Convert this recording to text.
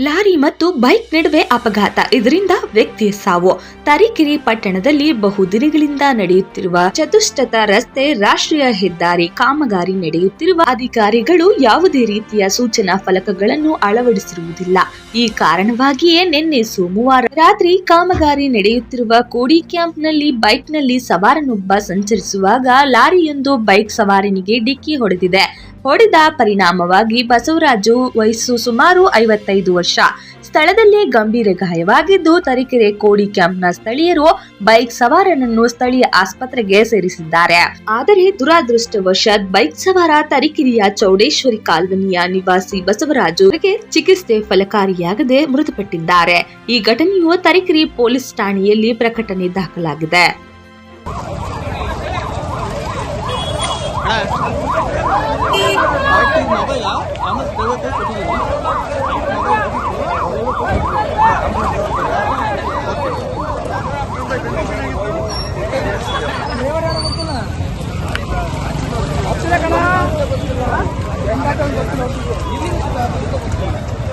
Lorry ಮತ್ತು bike ನಡುವೆ ಅಪಘಾತ. ಇದರಿಂದ ವ್ಯಕ್ತಿ ಸಾವು. ತರೀಕೆರೆ ಪಟ್ಟಣದಲ್ಲಿ ಬಹುದಿನಗಳಿಂದ ನಡೆಯುತ್ತಿರುವ ಚತುಷ್ಟತ ರಸ್ತೆ ರಾಷ್ಟ್ರೀಯ ಹೆದ್ದಾರಿ ಕಾಮಗಾರಿ ನಡೆಯುತ್ತಿರುವ ಅಧಿಕಾರಿಗಳು ಯಾವುದೇ ರೀತಿಯ ಸೂಚನಾ ಫಲಕಗಳನ್ನು ಅಳವಡಿಸಿರುವುದಿಲ್ಲ. ಈ ಕಾರಣವಾಗಿಯೇ ನಿನ್ನೆ ಸೋಮವಾರ ರಾತ್ರಿ ಕಾಮಗಾರಿ ನಡೆಯುತ್ತಿರುವ ಕೋಡಿ ಕ್ಯಾಂಪ್ನಲ್ಲಿ ಬೈಕ್ನಲ್ಲಿ ಸವಾರನೊಬ್ಬ ಸಂಚರಿಸುವಾಗ ಲಾರಿಯೊಂದು ಬೈಕ್ ಸವಾರನಿಗೆ ಡಿಕ್ಕಿ ಹೊಡೆದಿದೆ. ಹೊಡೆದ ಪರಿಣಾಮವಾಗಿ ಬಸವರಾಜು ವಯಸ್ಸು ಸುಮಾರು ಐವತ್ತೈದು ವರ್ಷ. ಸ್ಥಳದಲ್ಲಿ ಗಂಭೀರ ಗಾಯವಾಗಿದ್ದು, ತರೀಕೆರೆ ಕೋಡಿ ಕ್ಯಾಂಪ್ನ ಸ್ಥಳೀಯರು ಬೈಕ್ ಸವಾರನನ್ನು ಸ್ಥಳೀಯ ಆಸ್ಪತ್ರೆಗೆ ಸೇರಿಸಿದ್ದಾರೆ. ಆದರೆ ದುರಾದೃಷ್ಟವಶಾತ್ ಬೈಕ್ ಸವಾರ ತರೀಕೆರೆಯ ಚೌಡೇಶ್ವರಿ ಕಾಲೋನಿಯ ನಿವಾಸಿ ಬಸವರಾಜು ಚಿಕಿತ್ಸೆ ಫಲಕಾರಿಯಾಗದೆ ಮೃತಪಟ್ಟಿದ್ದಾರೆ. ಈ ಘಟನೆಯು ತರೀಕೆರೆ ಪೊಲೀಸ್ ಠಾಣೆಯಲ್ಲಿ ಪ್ರಕಟಣೆ ದಾಖಲಾಗಿದೆ. 小你拎起来不是这么